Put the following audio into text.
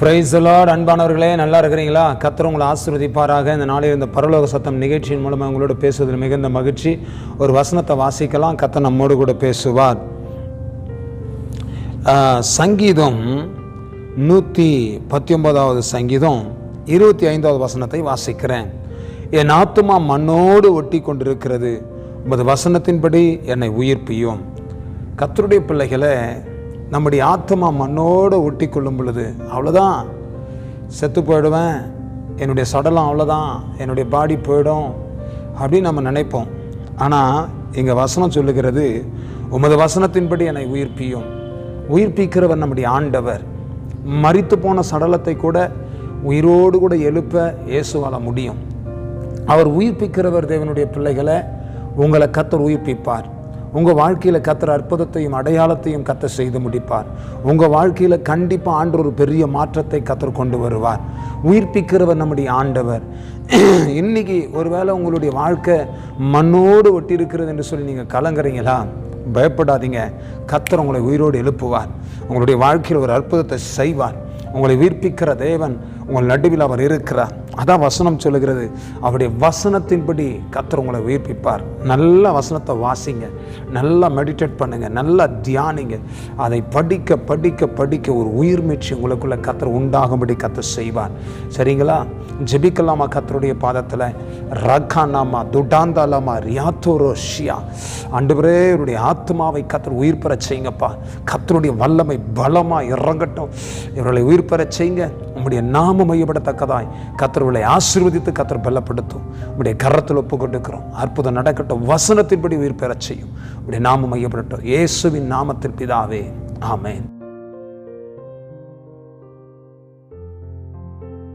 பிரைஸ்லாட் அன்பானவர்களே நல்லா இருக்கிறீங்களா? கத்தர் உங்களை ஆசிர்வதிப்பாராக. இந்த நாளில் இந்த பரலோக சத்தம் நிகழ்ச்சியின் மூலமாக உங்களோட பேசுவதில் மிகுந்த மகிழ்ச்சி. ஒரு வசனத்தை வாசிக்கலாம் கத்தர் நம்மோடு கூட பேசுவார். சங்கீதம் நூற்றி பத்தொன்பதாவது சங்கீதம் இருபத்தி ஐந்தாவது வசனத்தை வாசிக்கிறேன். என் ஆத்துமா மண்ணோடு ஒட்டி கொண்டிருக்கிறது உமது வசனத்தின்படி என்னை உயிர்ப்பியும். கத்தருடைய பிள்ளைகளை நம்முடைய ஆத்மா மண்ணோடு ஒட்டி கொள்ளும் பொழுது அவ்வளோதான் செத்து போயிடுவேன் என்னுடைய சடலம் அவ்வளோதான் என்னுடைய பாடி போயிடும் அப்படின்னு நம்ம நினைப்போம். ஆனால் இங்கே வசனம் சொல்லுகிறது உமது வசனத்தின்படி என்னை உயிர்ப்பியும். உயிர்ப்பிக்கிறவர் நம்முடைய ஆண்டவர். மறித்து போன சடலத்தை கூட உயிரோடு கூட எழுப்ப இயேசுவால முடியும். அவர் உயிர்ப்பிக்கிறவர் தேவனுடைய பிள்ளைகளை உங்களை கத்தர் உயிர்ப்பிப்பார். உங்கள் வாழ்க்கையில் கத்துற அற்புதத்தையும் அடையாளத்தையும் கத்த செய்து முடிப்பார். உங்கள் வாழ்க்கையில் கண்டிப்பாக ஆண்டு ஒரு பெரிய மாற்றத்தை கத்தர் கொண்டு வருவார். உயிர்ப்பிக்கிறவர் நம்முடைய ஆண்டவர். இன்னைக்கு ஒருவேளை உங்களுடைய வாழ்க்கை மண்ணோடு ஒட்டி இருக்கிறது என்று சொல்லி நீங்கள் கலங்குறீங்களா? பயப்படாதீங்க. கத்தர் உங்களை உயிரோடு எழுப்புவார். உங்களுடைய வாழ்க்கையில் ஒரு அற்புதத்தை செய்வார். உங்களை உயிர்ப்பிக்கிற தேவன் உங்கள் நடுவில் அவர் இருக்கிறார். அதான் வசனம் சொல்லுகிறது. அவருடைய வசனத்தின்படி கத்தர் உங்களை உயிர்ப்பிப்பார். நல்ல வசனத்தை வாசிங்க. நல்லா மெடிடேட் பண்ணுங்க. நல்லா தியானிங்க. அதை படிக்க படிக்க படிக்க ஒரு உயிர் மீட்சி உங்களுக்குள்ள கத்தர் உண்டாகும்படி கத்தர் செய்வார். சரிங்களா? ஜெபிக்கலாமா கத்தருடைய பாதத்தில்? ரகானாமா துடாந்தாலாமா ரியாத்தோரோஷியா அண்டு இவருடைய ஆத்மாவை கத்தர் உயிர் பெற செய்யுங்கப்பா. கத்தருடைய வல்லமை பலமாக இறங்கட்டும். இவர்களை உயிர் பெறச் செய்யுங்க. உம்முடைய நாம மையப்படத்தக்கதாய் கத்தர்களை ஆசீர்வதித்து கத்தர் பலப்படுத்தும். உம்முடைய கரத்தில் ஒப்பு கொண்டிருக்கிறோம் அற்புதம் நடக்கட்டும். வசனத்தின்படி உயிர் பெறச் செய்யும். உடைய நாம மையப்படட்டும். இயேசுவின் நாமத்தில் பிதாவே. ஆமேன்.